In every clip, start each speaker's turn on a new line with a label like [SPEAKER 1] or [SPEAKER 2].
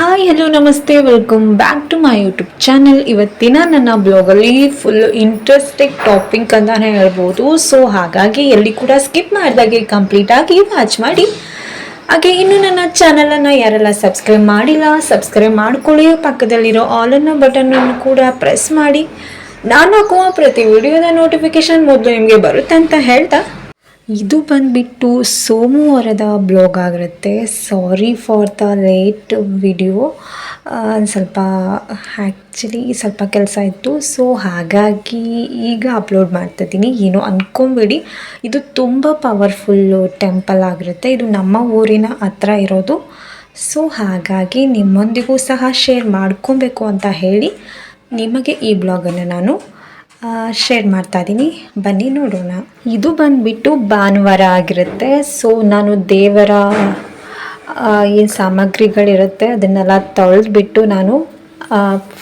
[SPEAKER 1] Hi hello ನಮಸ್ತೆ welcome back to my YouTube channel ಇವತ್ತಿನ ನನ್ನ ಬ್ಲಾಗಲ್ಲಿ ಫುಲ್ ಇಂಟ್ರೆಸ್ಟಿಂಗ್ ಟಾಪಿಕ್ ಅಂತಲೇ ಹೇಳ್ಬೋದು. ಸೊ ಹಾಗಾಗಿ ಎಲ್ಲಿ ಕೂಡ ಸ್ಕಿಪ್ ಮಾಡಿದಾಗೆ ಕಂಪ್ಲೀಟಾಗಿ ವಾಚ್ ಮಾಡಿ. ಹಾಗೆ ಇನ್ನು ನನ್ನ ಚಾನಲನ್ನು ಯಾರೆಲ್ಲ ಸಬ್ಸ್ಕ್ರೈಬ್ ಮಾಡಿಲ್ಲ ಸಬ್ಸ್ಕ್ರೈಬ್ ಮಾಡಿಕೊಳ್ಳಿ. ಪಕ್ಕದಲ್ಲಿರೋ ಆಲ್ ಅನ್ನೋ ಬಟನನ್ನು ಕೂಡ ಪ್ರೆಸ್ ಮಾಡಿ. ನಾನು ಹಾಕುವ ಪ್ರತಿ ವಿಡಿಯೋದ ನೋಟಿಫಿಕೇಶನ್ ಮೊದಲು ನಿಮಗೆ ಬರುತ್ತೆ ಅಂತ ಹೇಳ್ತಾ. ಇದು ಬಂದ್ಬಿಟ್ಟು ಸೋಮವಾರದ ಬ್ಲಾಗ್ ಆಗಿರುತ್ತೆ. Sorry for the late video ಸ್ವಲ್ಪ ಆ್ಯಕ್ಚುಲಿ ಸ್ವಲ್ಪ ಕೆಲಸ ಇತ್ತು. ಸೊ ಹಾಗಾಗಿ ಈಗ ಅಪ್ಲೋಡ್ ಮಾಡ್ತಿದ್ದೀನಿ ಏನೋ ಅಂದ್ಕೊಂಬೇಡಿ ಇದು ತುಂಬ ಪವರ್ಫುಲ್ಲು ಟೆಂಪಲ್ ಆಗಿರುತ್ತೆ. ಇದು ನಮ್ಮ ಊರಿನ ಹತ್ರ ಇರೋದು. ಸೊ ಹಾಗಾಗಿ ನಿಮ್ಮೊಂದಿಗೂ ಸಹ ಶೇರ್ ಮಾಡ್ಕೊಬೇಕು ಅಂತ ಹೇಳಿ ನಿಮಗೆ ಈ ಬ್ಲಾಗನ್ನು ನಾನು ಶೇರ್ ಮಾಡ್ತಾ ಇದ್ದೀನಿ ಬನ್ನಿ ನೋಡೋಣ. ಇದು ಬಂದುಬಿಟ್ಟು ಭಾನುವಾರ ಆಗಿರುತ್ತೆ. ಸೊ ನಾನು ದೇವರ ಏನು ಸಾಮಗ್ರಿಗಳಿರುತ್ತೆ ಅದನ್ನೆಲ್ಲ ತೊಳೆದ್ಬಿಟ್ಟು ನಾನು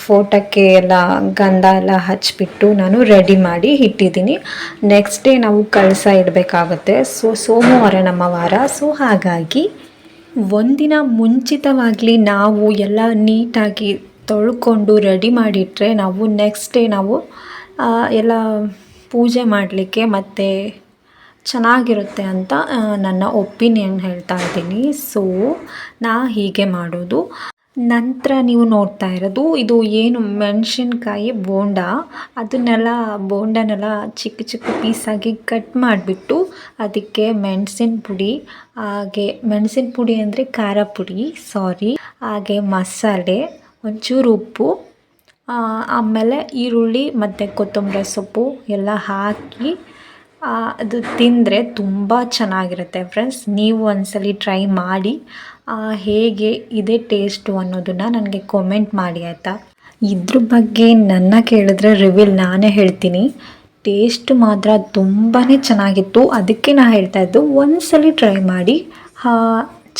[SPEAKER 1] ಫೋಟೋಕ್ಕೆ ಎಲ್ಲ ಗಂಧ ಎಲ್ಲ ಹಚ್ಚಿಬಿಟ್ಟು ನಾನು ರೆಡಿ ಮಾಡಿ ಇಟ್ಟಿದ್ದೀನಿ. ನೆಕ್ಸ್ಟ್ ಡೇ ನಾವು ಕಳಸ ಇಡಬೇಕಾಗುತ್ತೆ. ಸೊ ಸೋಮವಾರ ನಮ್ಮ ವಾರ. ಸೊ ಹಾಗಾಗಿ ಒಂದಿನ ಮುಂಚಿತವಾಗಲಿ ನಾವು ಎಲ್ಲ ನೀಟಾಗಿ ತೊಳ್ಕೊಂಡು ರೆಡಿ ಮಾಡಿಟ್ರೆ ನಾವು ನೆಕ್ಸ್ಟ್ ಡೇ ನಾವು ಎಲ್ಲ ಪೂಜೆ ಮಾಡಲಿಕ್ಕೆ ಮತ್ತು ಚೆನ್ನಾಗಿರುತ್ತೆ ಅಂತ ನನ್ನ ಒಪಿನಿಯನ್ ಹೇಳ್ತಾ ಇದ್ದೀನಿ. ಸೊ ನಾ ಹೀಗೆ ಮಾಡೋದು. ನಂತರ ನೀವು ನೋಡ್ತಾ ಇರೋದು, ಇದು ಏನು ಮೆಣಸಿನ್ಕಾಯಿ ಬೋಂಡ? ಅದನ್ನೆಲ್ಲ, ಬೋಂಡನೆಲ್ಲ ಚಿಕ್ಕ ಚಿಕ್ಕ ಪೀಸಾಗಿ ಕಟ್ ಮಾಡಿಬಿಟ್ಟು ಅದಕ್ಕೆ ಮೆಣಸಿನ ಪುಡಿ, ಹಾಗೆ ಮೆಣಸಿನ ಪುಡಿ ಅಂದರೆ ಖಾರ ಪುಡಿ ಸಾರಿ ಹಾಗೆ ಮಸಾಲೆ, ಒಂಚೂರು ಉಪ್ಪು ಆಮೇಲೆ ಈರುಳ್ಳಿ, ಮತ್ತು ಕೊತ್ತಂಬರಿ ಸೊಪ್ಪು ಎಲ್ಲ ಹಾಕಿ ಅದು ತಿಂದರೆ ತುಂಬ ಚೆನ್ನಾಗಿರುತ್ತೆ ಫ್ರೆಂಡ್ಸ್ ನೀವು ಒಂದ್ಸಲಿ ಟ್ರೈ ಮಾಡಿ ಹೇಗೆ ಇದೆ ಟೇಸ್ಟು ಅನ್ನೋದನ್ನು ನನಗೆ ಕಾಮೆಂಟ್ ಮಾಡಿ ಆಯಿತಾ? ಇದ್ರ ಬಗ್ಗೆ ನನ್ನ ಕೇಳಿದ್ರೆ ರಿವೀಲ್ ನಾನೇ ಹೇಳ್ತೀನಿ. ಟೇಸ್ಟ್ ಮಾತ್ರ ತುಂಬಾ ಚೆನ್ನಾಗಿತ್ತು. ಅದಕ್ಕೆ ನಾನು ಹೇಳ್ತಾ ಇದ್ದು, ಒಂದ್ಸಲಿ ಟ್ರೈ ಮಾಡಿ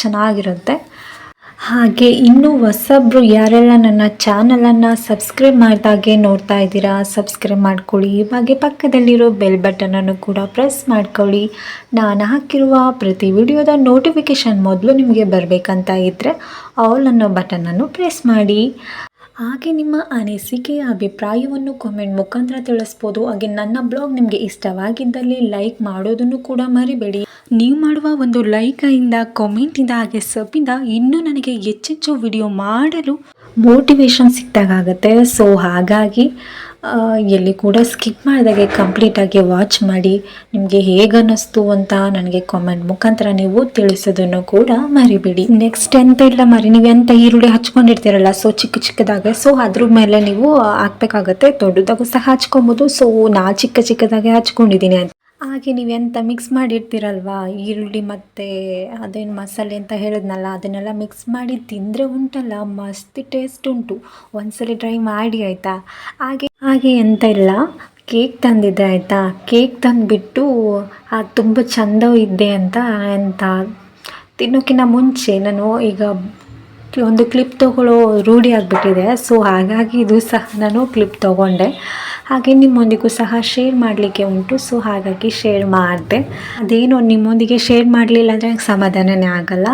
[SPEAKER 1] ಚೆನ್ನಾಗಿರುತ್ತೆ. ಹಾಗೆ ಇನ್ನೂ ಹೊಸಬ್ರು ಯಾರೆಲ್ಲ ನನ್ನ ಚಾನಲನ್ನು ಸಬ್ಸ್ಕ್ರೈಬ್ ಮಾಡಿದಾಗೆ ನೋಡ್ತಾ ಇದ್ದೀರಾ, ಸಬ್ಸ್ಕ್ರೈಬ್ ಮಾಡ್ಕೊಳ್ಳಿ. ಹಾಗೆ ಪಕ್ಕದಲ್ಲಿರೋ ಬೆಲ್ ಬಟನನ್ನು ಕೂಡ ಪ್ರೆಸ್ ಮಾಡ್ಕೊಳ್ಳಿ. ನಾನು ಹಾಕಿರುವ ಪ್ರತಿ ವಿಡಿಯೋದ ನೋಟಿಫಿಕೇಷನ್ ಮೊದಲು ನಿಮಗೆ ಬರಬೇಕಂತ ಇದ್ದರೆ ಆಲ್ ಅನ್ನೋ ಬಟನನ್ನು ಪ್ರೆಸ್ ಮಾಡಿ. ಹಾಗೆ ನಿಮ್ಮ ಅನಿಸಿಕೆ, ಅಭಿಪ್ರಾಯವನ್ನು ಕಾಮೆಂಟ್ ಮುಖಾಂತರ ತಿಳಿಸ್ಬೋದು. ಹಾಗೆ ನನ್ನ ಬ್ಲಾಗ್ ನಿಮಗೆ ಇಷ್ಟವಾಗಿದ್ದಲ್ಲಿ ಲೈಕ್ ಮಾಡೋದನ್ನು ಕೂಡ ಮರಿಬೇಡಿ. ನೀವು ಮಾಡುವ ಒಂದು ಲೈಕಿಂದ ಕಾಮೆಂಟಿಂದ ಹಾಗೆ ಸಬ್ಬಿಂದ ಇನ್ನೂ ನನಗೆ ಹೆಚ್ಚೆಚ್ಚು ವಿಡಿಯೋ ಮಾಡಲು ಮೋಟಿವೇಶನ್ ಸಿಕ್ತಾಗುತ್ತೆ ಸೊ ಹಾಗಾಗಿ ಎಲ್ಲಿ ಕೂಡ ಸ್ಕಿಪ್ ಮಾಡಿದಾಗೆ ಕಂಪ್ಲೀಟಾಗಿ ವಾಚ್ ಮಾಡಿ ನಿಮಗೆ ಹೇಗನ್ನಿಸ್ತು ಅಂತ ನನಗೆ ಕಾಮೆಂಟ್ ಮುಖಾಂತರ ನೀವು ತಿಳಿಸೋದನ್ನು ಕೂಡ ಮರಿಬೇಡಿ. ನೆಕ್ಸ್ಟ್ ಎಂತ ಇಲ್ಲ ಮರಿ, ನೀವು ಎಂತ ಈರುಳ್ಳಿ ಹಚ್ಕೊಂಡಿರ್ತೀರಲ್ಲ ಸೊ ಚಿಕ್ಕ ಚಿಕ್ಕದಾಗೆ ಸೊ ಅದ್ರ ಮೇಲೆ ನೀವು ಹಾಕ್ಬೇಕಾಗತ್ತೆ. ದೊಡ್ಡದಾಗೂ ಸಹ ಹಚ್ಕೊಬೋದು ಸೊ ನಾ ಚಿಕ್ಕ ಚಿಕ್ಕದಾಗೆ ಹಚ್ಕೊಂಡಿದ್ದೀನಿ ಅಂತ. ಹಾಗೆ ನೀವು ಎಂತ ಮಿಕ್ಸ್ ಮಾಡಿರ್ತೀರಲ್ವಾ? ಈರುಳ್ಳಿ ಮತ್ತು ಅದೇನು ಮಸಾಲೆ ಅಂತ ಹೇಳಿದ್ನಲ್ಲ, ಅದನ್ನೆಲ್ಲ ಮಿಕ್ಸ್ ಮಾಡಿ ತಿಂದರೆ ಉಂಟಲ್ಲ, ಮಸ್ತ್ ಟೇಸ್ಟ್ ಉಂಟು. ಒಂದ್ಸಲಿ ಟ್ರೈ ಮಾಡಿ ಆಯಿತಾ? ಹಾಗೆ ಹಾಗೆ ಎಂತ ಇಲ್ಲ. ಕೇಕ್ ತಂದಿದ್ದೆ ಆಯಿತಾ? ಕೇಕ್ ತಂದುಬಿಟ್ಟು ಅದು ತುಂಬ ಚೆಂದ ಇದ್ದೆ ಅಂತ, ಎಂತ ತಿನ್ನೋಕ್ಕಿಂತ ಮುಂಚೆ ನಾನು ಈಗ ಒಂದು ಕ್ಲಿಪ್ ತಗೊಳ್ಳೋ ರೂಢಿ ಆಗಿಬಿಟ್ಟಿದೆ. ಸೊ ಹಾಗಾಗಿ ಇದು ಸಹ ನಾನು ಕ್ಲಿಪ್ ತಗೊಂಡೆ. ಹಾಗೆ ನಿಮ್ಮೊಂದಿಗೂ ಸಹ ಶೇರ್ ಮಾಡಲಿಕ್ಕೆ ಉಂಟು. ಸೊ ಹಾಗಾಗಿ ಶೇರ್ ಮಾಡಿದೆ. ಅದೇನೋ ನಿಮ್ಮೊಂದಿಗೆ ಶೇರ್ ಮಾಡಲಿಲ್ಲ ಅಂದರೆ ನನಗೆ ಸಮಾಧಾನನೇ ಆಗಲ್ಲ.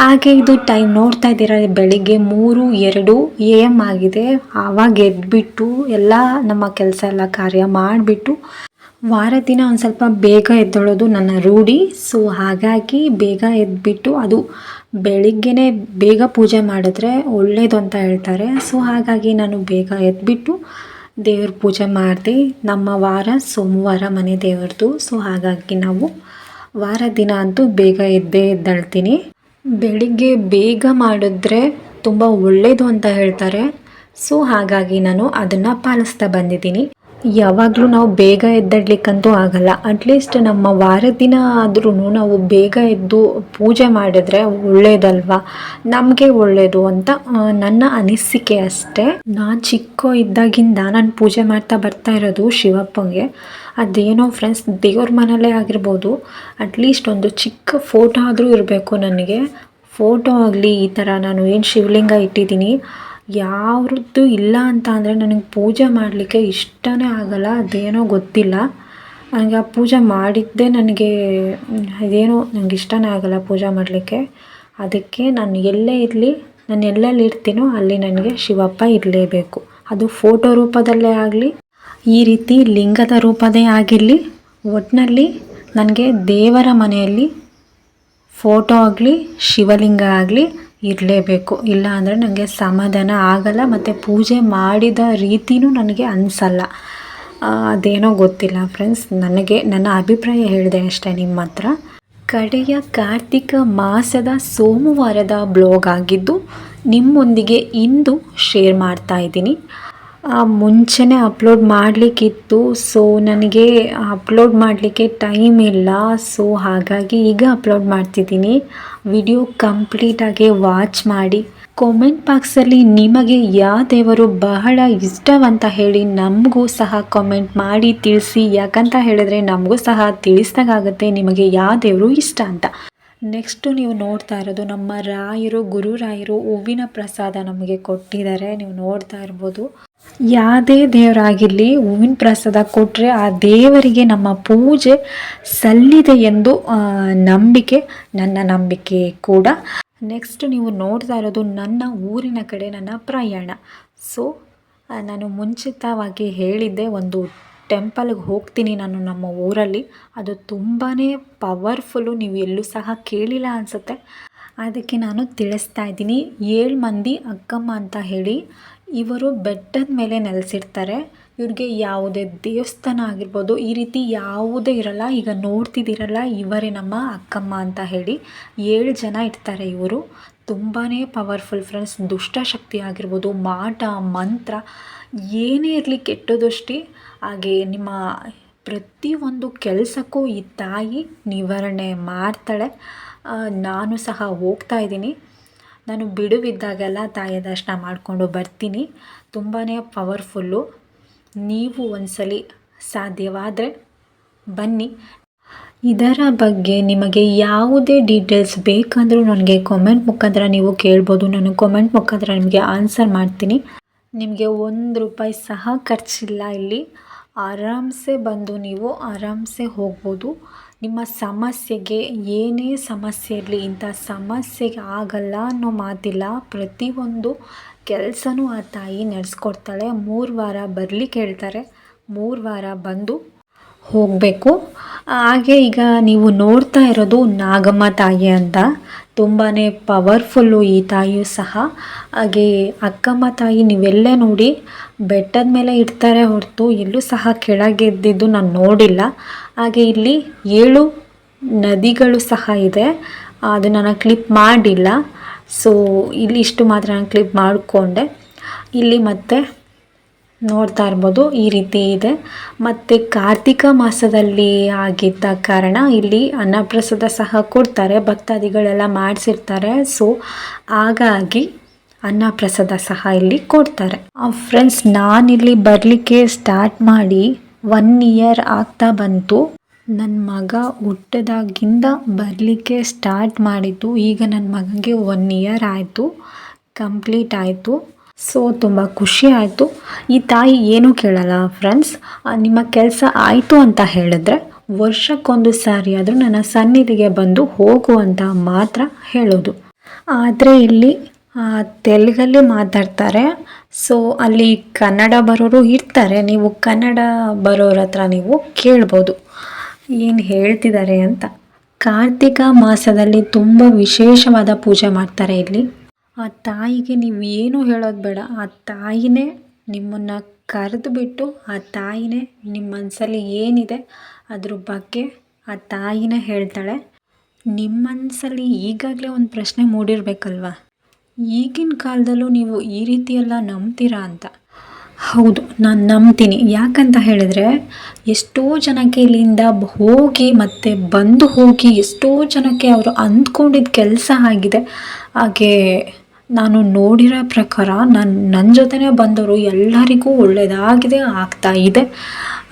[SPEAKER 1] ಹಾಗೆ ಇದು ಟೈಮ್ ನೋಡ್ತಾ ಇದ್ದೀರಾ, ಬೆಳಿಗ್ಗೆ ಮೂರು, ಎರಡು ಎ ಎಂ ಆಗಿದೆ. ಆವಾಗ ಎದ್ಬಿಟ್ಟು ಎಲ್ಲ ನಮ್ಮ ಕೆಲಸ ಎಲ್ಲ ಕಾರ್ಯ ಮಾಡಿಬಿಟ್ಟು ವಾರ ದಿನ ಒಂದು ಸ್ವಲ್ಪ ಬೇಗ ಎದ್ದೊಳೋದು ನನ್ನ ರೂಢಿ. ಸೊ ಹಾಗಾಗಿ ಬೇಗ ಎದ್ಬಿಟ್ಟು ಅದು ಬೆಳಿಗ್ಗೆನೇ ಬೇಗ ಪೂಜೆ ಮಾಡಿದ್ರೆ ಒಳ್ಳೆಯದು ಅಂತ ಹೇಳ್ತಾರೆ. ಸೊ ಹಾಗಾಗಿ ನಾನು ಬೇಗ ಎದ್ಬಿಟ್ಟು ದೇವ್ರ ಪೂಜೆ ಮಾಡಿದೆ ನಮ್ಮ ವಾರ ಸೋಮವಾರ ಮನೆ ದೇವ್ರದ್ದು ಸೊ ಹಾಗಾಗಿ ನಾವು ವಾರ ದಿನ ಅಂತೂ ಬೇಗ ಎದ್ದೇ ಎದ್ದೇಳ್ತೀನಿ. ಬೆಳಿಗ್ಗೆ ಬೇಗ ಮಾಡಿದ್ರೆ ತುಂಬ ಒಳ್ಳೆಯದು ಅಂತ ಹೇಳ್ತಾರೆ. ಸೊ ಹಾಗಾಗಿ ನಾನು ಅದನ್ನು ಪಾಲಿಸ್ತಾ ಬಂದಿದ್ದೀನಿ. ಯಾವಾಗಲೂ ನಾವು ಬೇಗ ಎದ್ದೇಳಲಿಕ್ಕಂತೂ ಆಗಲ್ಲ. ಅಟ್ಲೀಸ್ಟ್ ನಮ್ಮ ವಾರ ದಿನ ಆದ್ರೂ ನಾವು ಬೇಗ ಎದ್ದು ಪೂಜೆ ಮಾಡಿದ್ರೆ ಒಳ್ಳೇದಲ್ವಾ? ನಮಗೆ ಒಳ್ಳೆಯದು ಅಂತ ನನ್ನ ಅನಿಸಿಕೆ ಅಷ್ಟೇ. ನಾನು ಚಿಕ್ಕ ಇದ್ದಾಗಿಂದ ನಾನು ಪೂಜೆ ಮಾಡ್ತಾ ಬರ್ತಾ ಇರೋದು ಶಿವಪ್ಪಂಗೆ. ಅದೇನೋ ಫ್ರೆಂಡ್ಸ್ ದೇವ್ರ ಮನೆಯಲ್ಲೇ ಆಗಿರ್ಬೋದು. ಅಟ್ಲೀಸ್ಟ್ ಒಂದು ಚಿಕ್ಕ ಫೋಟೋ ಆದರೂ ಇರಬೇಕು ನನಗೆ. ಫೋಟೋ ಆಗಲಿ ಈ ಥರ ನಾನು ಏನು ಶಿವಲಿಂಗ ಇಟ್ಟಿದ್ದೀನಿ. ಯಾವ್ದು ಇಲ್ಲ ಅಂತ ಅಂದರೆ ನನಗೆ ಪೂಜೆ ಮಾಡಲಿಕ್ಕೆ ಇಷ್ಟನೇ ಆಗಲ್ಲ, ಅದೇನೋ ಗೊತ್ತಿಲ್ಲ. ನನಗೆ ಆ ಪೂಜೆ ಮಾಡಿದ್ದೇ ನನಗೆ ಅದೇನೋ ನನಗೆ ಇಷ್ಟನೇ ಆಗಲ್ಲ ಪೂಜೆ ಮಾಡಲಿಕ್ಕೆ. ಅದಕ್ಕೆ ನಾನು ಎಲ್ಲೇ ಇರಲಿ, ನಾನು ಎಲ್ಲೆಲ್ಲಿ ಇರ್ತೀನೋ ಅಲ್ಲಿ ನನಗೆ ಶಿವಪ್ಪ ಇರಲೇಬೇಕು. ಅದು ಫೋಟೋ ರೂಪದಲ್ಲೇ ಆಗಲಿ, ಈ ರೀತಿ ಲಿಂಗದ ರೂಪದೇ ಆಗಿರಲಿ ಒಟ್ಟಿನಲ್ಲಿ ನನಗೆ ದೇವರ ಮನೆಯಲ್ಲಿ ಫೋಟೋ ಆಗಲಿ, ಶಿವಲಿಂಗ ಆಗಲಿ ಇರಲೇಬೇಕು. ಇಲ್ಲ ಅಂದರೆ ನನಗೆ ಸಮಾಧಾನ ಆಗಲ್ಲ ಮತ್ತು ಪೂಜೆ ಮಾಡಿದ ರೀತಿಯೂ ನನಗೆ ಅನಿಸಲ್ಲ. ಅದೇನೋ ಗೊತ್ತಿಲ್ಲ ಫ್ರೆಂಡ್ಸ್ ನನಗೆ, ನನ್ನ ಅಭಿಪ್ರಾಯ ಹೇಳಿದೆ ಅಷ್ಟೇ ನಿಮ್ಮ ಹತ್ರ. ಕಡೆಯ ಕಾರ್ತಿಕ ಮಾಸದ ಸೋಮವಾರದ ಬ್ಲಾಗ್ ಆಗಿದ್ದು ನಿಮ್ಮೊಂದಿಗೆ ಇಂದು ಶೇರ್ ಮಾಡ್ತಾ ಇದ್ದೀನಿ. ಮುಂಚೆನೇ ಅಪ್ಲೋಡ್ ಮಾಡಲಿಕ್ಕಿತ್ತು. ಸೊ ನನಗೆ ಅಪ್ಲೋಡ್ ಮಾಡಲಿಕ್ಕೆ ಟೈಮ್ ಇಲ್ಲ. ಸೊ ಹಾಗಾಗಿ ಈಗ ಅಪ್ಲೋಡ್ ಮಾಡ್ತಿದ್ದೀನಿ. ವಿಡಿಯೋ ಕಂಪ್ಲೀಟಾಗಿ ವಾಚ್ ಮಾಡಿ. ಕಾಮೆಂಟ್ ಬಾಕ್ಸಲ್ಲಿ ನಿಮಗೆ ಯಾವ ದೇವರು ಬಹಳ ಇಷ್ಟವಂತ ಹೇಳಿ ನಮಗೂ ಸಹ ಕಾಮೆಂಟ್ ಮಾಡಿ ತಿಳಿಸಿ. ಯಾಕಂತ ಹೇಳಿದ್ರೆ ನಮಗೂ ಸಹ ತಿಳಿಸ್ದಾಗುತ್ತೆ ನಿಮಗೆ ಯಾವ ದೇವರು ಇಷ್ಟ ಅಂತ. ನೆಕ್ಸ್ಟು ನೀವು ನೋಡ್ತಾ ಇರೋದು ನಮ್ಮ ರಾಯರು ಗುರುರಾಯರು ಹೂವಿನ ಪ್ರಸಾದ ನಮಗೆ ಕೊಟ್ಟಿದ್ದಾರೆ. ನೀವು ನೋಡ್ತಾ ಇರ್ಬೋದು. ಯಾವುದೇ ದೇವರಾಗಿರಲಿ ಹೂವಿನ ಪ್ರಸಾದ ಕೊಟ್ಟರೆ ಆ ದೇವರಿಗೆ ನಮ್ಮ ಪೂಜೆ ಸಲ್ಲಿದೆ ಎಂದು ನಂಬಿಕೆ, ನನ್ನ ನಂಬಿಕೆ ಕೂಡ. ನೆಕ್ಸ್ಟ್ ನೀವು ನೋಡ್ತಾ ಇರೋದು ನನ್ನ ಊರಿನ ಕಡೆ ನನ್ನ ಪ್ರಯಾಣ. ಸೊ ನಾನು ಮುಂಚಿತವಾಗಿ ಹೇಳಿದ್ದೆ ಒಂದು ಟೆಂಪಲ್ಗೆ ಹೋಗ್ತೀನಿ ನಾನು ನಮ್ಮ ಊರಲ್ಲಿ. ಅದು ತುಂಬಾ ಪವರ್ಫುಲ್ಲು, ನೀವು ಎಲ್ಲೂ ಸಹ ಕೇಳಿಲ್ಲ ಅನಿಸುತ್ತೆ. ಅದಕ್ಕೆ ನಾನು ತಿಳಿಸ್ತಾ ಇದ್ದೀನಿ. ಏಳು ಮಂದಿ ಅಕ್ಕಮ್ಮ ಅಂತ ಹೇಳಿ, ಇವರು ಬೆಟ್ಟದ ಮೇಲೆ ನೆಲೆಸಿರ್ತಾರೆ. ಇವ್ರಿಗೆ ಯಾವುದೇ ದೇವಸ್ಥಾನ ಆಗಿರ್ಬೋದು, ಈ ರೀತಿ ಯಾವುದೇ ಇರಲ್ಲ. ಈಗ ನೋಡ್ತಿದ್ದೀರಲ್ಲ, ಇವರೇ ನಮ್ಮ ಅಕ್ಕಮ್ಮ ಅಂತ ಹೇಳಿ ಏಳು ಜನ ಇರ್ತಾರೆ ಇವರು. ತುಂಬಾ ಪವರ್ಫುಲ್ ಫ್ರೆಂಡ್ಸ್ ದುಷ್ಟಶಕ್ತಿ ಆಗಿರ್ಬೋದು, ಮಾಟ, ಮಂತ್ರ, ಏನೇ ಇರಲಿ ಕೆಟ್ಟದಷ್ಟೇ ಹಾಗೆ ನಿಮ್ಮ ಪ್ರತಿಯೊಂದು ಕೆಲಸಕ್ಕೂ ಈ ತಾಯಿ ನಿವಾರಣೆ ಮಾಡ್ತಾಳೆ. ನಾನು ಸಹ ಹೋಗ್ತಾ ಇದ್ದೀನಿ. ನಾನು ಬಿಡುವಿದ್ದಾಗೆಲ್ಲ ತಾಯಿಯ ದರ್ಶನ ಮಾಡಿಕೊಂಡು ಬರ್ತೀನಿ. ತುಂಬಾ ಪವರ್ಫುಲ್ಲು ನೀವು ಒಂದ್ಸಲಿ ಸಾಧ್ಯವಾದರೆ ಬನ್ನಿ. ಇದರ ಬಗ್ಗೆ ನಿಮಗೆ ಯಾವುದೇ ಡೀಟೇಲ್ಸ್ ಬೇಕಂದರೂ ನನಗೆ ಕಾಮೆಂಟ್ ಮುಖಾಂತರ ನೀವು ಕೇಳ್ಬೋದು. ನಾನು ಕಾಮೆಂಟ್ ಮುಖಾಂತರ ನಿಮಗೆ ಆನ್ಸರ್ ಮಾಡ್ತೀನಿ. ನಿಮಗೆ ಒಂದು ರೂಪಾಯಿ ಸಹ ಖರ್ಚಿಲ್ಲ ಇಲ್ಲಿ. ಆರಾಮ್ಸೆ ಬಂದು ನೀವು ಆರಾಮ್ಸೆ ಹೋಗ್ಬೋದು. ನಿಮ್ಮ ಸಮಸ್ಯೆಗೆ ಏನೇ ಸಮಸ್ಯೆ ಇರಲಿ, ಇಂಥ ಸಮಸ್ಯೆಗೆ ಆಗಲ್ಲ ಅನ್ನೋ ಮಾತಿಲ್ಲ. ಪ್ರತಿಯೊಂದು ಕೆಲಸನೂ ಆ ತಾಯಿ ನಡೆಸ್ಕೊಡ್ತಾಳೆ. ಮೂರು ವಾರ ಬರಲಿಕ್ಕೆ ಹೇಳ್ತಾರೆ ಮೂರು ವಾರ ಬಂದು ಹೋಗಬೇಕು. ಹಾಗೆ ಈಗ ನೀವು ನೋಡ್ತಾ ಇರೋದು ನಾಗಮ್ಮ ತಾಯಿ ಅಂತ. ತುಂಬಾ ಪವರ್ಫುಲ್ಲು ಈ ತಾಯಿಯು ಸಹ. ಹಾಗೆ ಅಕ್ಕಮ್ಮ ತಾಯಿ ನೀವೆಲ್ಲೇ ನೋಡಿ ಬೆಟ್ಟದ ಮೇಲೆ ಇಡ್ತಾರೆ ಹೊರತು ಎಲ್ಲೂ ಸಹ ಕೆಳಗೆದ್ದಿದ್ದು ನಾನು ನೋಡಿಲ್ಲ. ಹಾಗೆ ಇಲ್ಲಿ ಏಳು ನದಿಗಳು ಸಹ ಇದೆ. ಅದು ನಾನು ಕ್ಲಿಪ್ ಮಾಡಿಲ್ಲ. ಸೊ ಇಲ್ಲಿ ಇಷ್ಟು ಮಾತ್ರ ನಾನು ಕ್ಲಿಪ್ ಮಾಡಿಕೊಂಡೆ. ಇಲ್ಲಿ ಮತ್ತೆ ನೋಡ್ತಾ ಇರ್ಬೋದು, ಈ ರೀತಿ ಇದೆ. ಮತ್ತು ಕಾರ್ತಿಕ ಮಾಸದಲ್ಲಿ ಆಗಿದ್ದ ಕಾರಣ ಇಲ್ಲಿ ಅನ್ನಪ್ರಸಾದ ಸಹ ಕೊಡ್ತಾರೆ, ಭಕ್ತಾದಿಗಳೆಲ್ಲ ಮಾಡಿಸಿರ್ತಾರೆ. ಸೊ ಹಾಗಾಗಿ ಅನ್ನಪ್ರಸಾದ ಸಹ ಇಲ್ಲಿ ಕೊಡ್ತಾರೆ. ಫ್ರೆಂಡ್ಸ್ ನಾನಿಲ್ಲಿ ಬರಲಿಕ್ಕೆ ಸ್ಟಾರ್ಟ್ ಮಾಡಿ ಒನ್ ಇಯರ್ ಆಗ್ತಾ ಬಂತು. ನನ್ನ ಮಗ ಹುಟ್ಟಿದಾಗಿಂದ ಬರಲಿಕ್ಕೆ ಸ್ಟಾರ್ಟ್ ಮಾಡಿದ್ದು, ಈಗ ನನ್ನ ಮಗನಿಗೆ ಒನ್ ಇಯರ್ ಆಯಿತು ಕಂಪ್ಲೀಟ್ ಆಯಿತು. ಸೊ, ತುಂಬ ಖುಷಿ ಆಯಿತು. ಈ ತಾಯಿ ಏನೂ ಕೇಳಲ್ಲ ಫ್ರೆಂಡ್ಸ್ ನಿಮ್ಮ ಕೆಲಸ ಆಯಿತು ಅಂತ ಹೇಳಿದ್ರೆ ವರ್ಷಕ್ಕೊಂದು ಸಾರಿ ಆದರೂ ನನ್ನ ಸನ್ನಿಧಿಗೆ ಬಂದು ಹೋಗು ಅಂತ ಮಾತ್ರ ಹೇಳೋದು. ಆದರೆ ಇಲ್ಲಿ ತೆಲುಗಲ್ಲಿ ಮಾತಾಡ್ತಾರೆ. ಸೊ, ಅಲ್ಲಿ ಕನ್ನಡ ಬರೋರು ಇರ್ತಾರೆ. ನೀವು ಕನ್ನಡ ಬರೋರ ಹತ್ರ ನೀವು ಕೇಳ್ಬೋದು. ಏನು ಹೇಳ್ತಿದ್ದಾರೆ ಅಂತ. ಕಾರ್ತಿಕ ಮಾಸದಲ್ಲಿ ತುಂಬ ವಿಶೇಷವಾದ ಪೂಜೆ ಮಾಡ್ತಾರೆ ಇಲ್ಲಿ. ಆ ತಾಯಿಗೆ ನೀವು ಏನೂ ಹೇಳೋದು ಬೇಡ. ಆ ತಾಯಿನೇ ನಿಮ್ಮನ್ನು ಕರೆದುಬಿಟ್ಟು, ಆ ತಾಯಿನೇ ನಿಮ್ಮ ಮನಸ್ಸಲ್ಲಿ ಏನಿದೆ ಅದ್ರ ಬಗ್ಗೆ ಆ ತಾಯಿನೇ ಹೇಳ್ತಾಳೆ. ನಿಮ್ಮ ಮನಸ್ಸಲ್ಲಿ ಈಗಾಗಲೇ ಒಂದು ಪ್ರಶ್ನೆ ಮೂಡಿರಬೇಕಲ್ವಾ? ಈಗಿನ ಕಾಲದಲ್ಲೂ ನೀವು ಈ ರೀತಿಯೆಲ್ಲ ನಂಬ್ತೀರಾ ಅಂತ? ಹೌದು, ನಾನು ನಂಬ್ತೀನಿ. ಯಾಕಂತ ಹೇಳಿದರೆ ಎಷ್ಟೋ ಜನಕ್ಕೆ ಇಲ್ಲಿಂದ ಹೋಗಿ ಮತ್ತೆ ಬಂದು ಹೋಗಿ ಎಷ್ಟೋ ಜನಕ್ಕೆ ಅವರು ಅಂದ್ಕೊಂಡಿದ್ದ ಕೆಲಸ ಆಗಿದೆ. ಹಾಗೆ ನಾನು ನೋಡಿರೋ ಪ್ರಕಾರ ನನ್ನ ನನ್ನ ಜೊತೆನೇ ಬಂದವರು ಎಲ್ಲರಿಗೂ ಒಳ್ಳೆಯದಾಗಿದೆ ಆಗ್ತಾ ಇದೆ.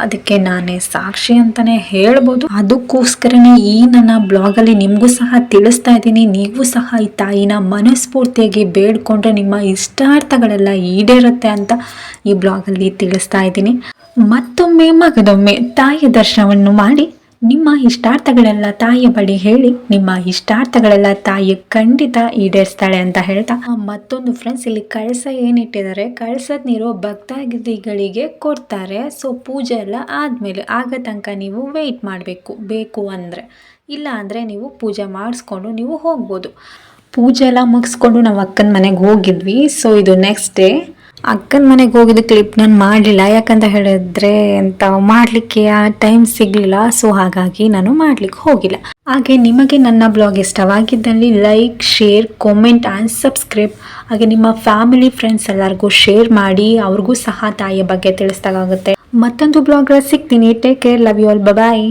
[SPEAKER 1] ಅದಕ್ಕೆ ನಾನೇ ಸಾಕ್ಷಿ ಅಂತಲೇ ಹೇಳ್ಬೋದು. ಅದಕ್ಕೋಸ್ಕರನೇ ಈ ನನ್ನ ಬ್ಲಾಗಲ್ಲಿ ನಿಮಗೂ ಸಹ ತಿಳಿಸ್ತಾ ಇದ್ದೀನಿ. ನೀವು ಸಹ ಈ ತಾಯಿನ ಮನಸ್ಫೂರ್ತಿಯಾಗಿ ಬೇಡ್ಕೊಂಡ್ರೆ ನಿಮ್ಮ ಇಷ್ಟಾರ್ಥಗಳೆಲ್ಲ ಈಡೇರುತ್ತೆ ಅಂತ ಈ ಬ್ಲಾಗಲ್ಲಿ ತಿಳಿಸ್ತಾ ಇದ್ದೀನಿ. ಮತ್ತೊಮ್ಮೆ, ಮಗದೊಮ್ಮೆ ತಾಯಿಯ ದರ್ಶನವನ್ನು ಮಾಡಿ. ನಿಮ್ಮ ಇಷ್ಟಾರ್ಥಗಳೆಲ್ಲ ತಾಯಿಯ ಬಳಿ ಹೇಳಿ, ನಿಮ್ಮ ಇಷ್ಟಾರ್ಥಗಳೆಲ್ಲ ತಾಯಿ ಖಂಡಿತ ಈಡೇರಿಸ್ತಾಳೆ ಅಂತ ಹೇಳ್ತಾ ಮತ್ತೊಂದು ಫ್ರೆಂಡ್ಸ್ ಇಲ್ಲಿ ಕಳಸ ಏನಿಟ್ಟಿದ್ದಾರೆ, ಕಳಸದ ನೀರು ಭಕ್ತಾದಿಗಳಿಗೆ ಕೊಡ್ತಾರೆ. ಸೊ ಪೂಜೆ ಎಲ್ಲ ಆದಮೇಲೆ ಆಗ ತನಕ ನೀವು ವೆಯ್ಟ್ ಮಾಡಬೇಕು. ಬೇಕು ಅಂದರೆ. ಇಲ್ಲ ಅಂದರೆ ನೀವು ಪೂಜೆ ಮಾಡಿಸ್ಕೊಂಡು ನೀವು ಹೋಗ್ಬೋದು. ಪೂಜೆ ಎಲ್ಲ ಮುಗಿಸ್ಕೊಂಡು ನಾವು ಅಕ್ಕನ ಮನೆಗೆ ಹೋಗಿದ್ವಿ. ಸೊ ಇದು ನೆಕ್ಸ್ಟ್ ಡೇ ಅಕ್ಕನ ಮನೆಗೆ ಹೋಗಿದ್ದು ಕ್ಲಿಪ್ ನಾನು ಮಾಡಲಿಲ್ಲ. ಯಾಕಂತ ಹೇಳಿದ್ರೆ ಅಂತ ಮಾಡಲಿಕ್ಕೆ ಆ ಟೈಮ್ ಸಿಗಲಿಲ್ಲ. ಸೊ ಹಾಗಾಗಿ ನಾನು ಮಾಡ್ಲಿಕ್ಕೆ ಹೋಗಿಲ್ಲ. ಹಾಗೆ ನಿಮಗೆ ನನ್ನ blog ಇಷ್ಟವಾಗಿದ್ದಲ್ಲಿ like share comment and subscribe ಹಾಗೆ ನಿಮ್ಮ ಫ್ಯಾಮಿಲಿ ಫ್ರೆಂಡ್ಸ್ ಎಲ್ಲರಿಗೂ ಶೇರ್ ಮಾಡಿ. ಅವ್ರಿಗೂ ಸಹ ತಾಯಿಯ ಬಗ್ಗೆ ತಿಳಿಸ್ದಾಗುತ್ತೆ ಮತ್ತೊಂದು ಬ್ಲಾಗ್ ಸಿಗ್ತೀನಿ. Take care love you all bye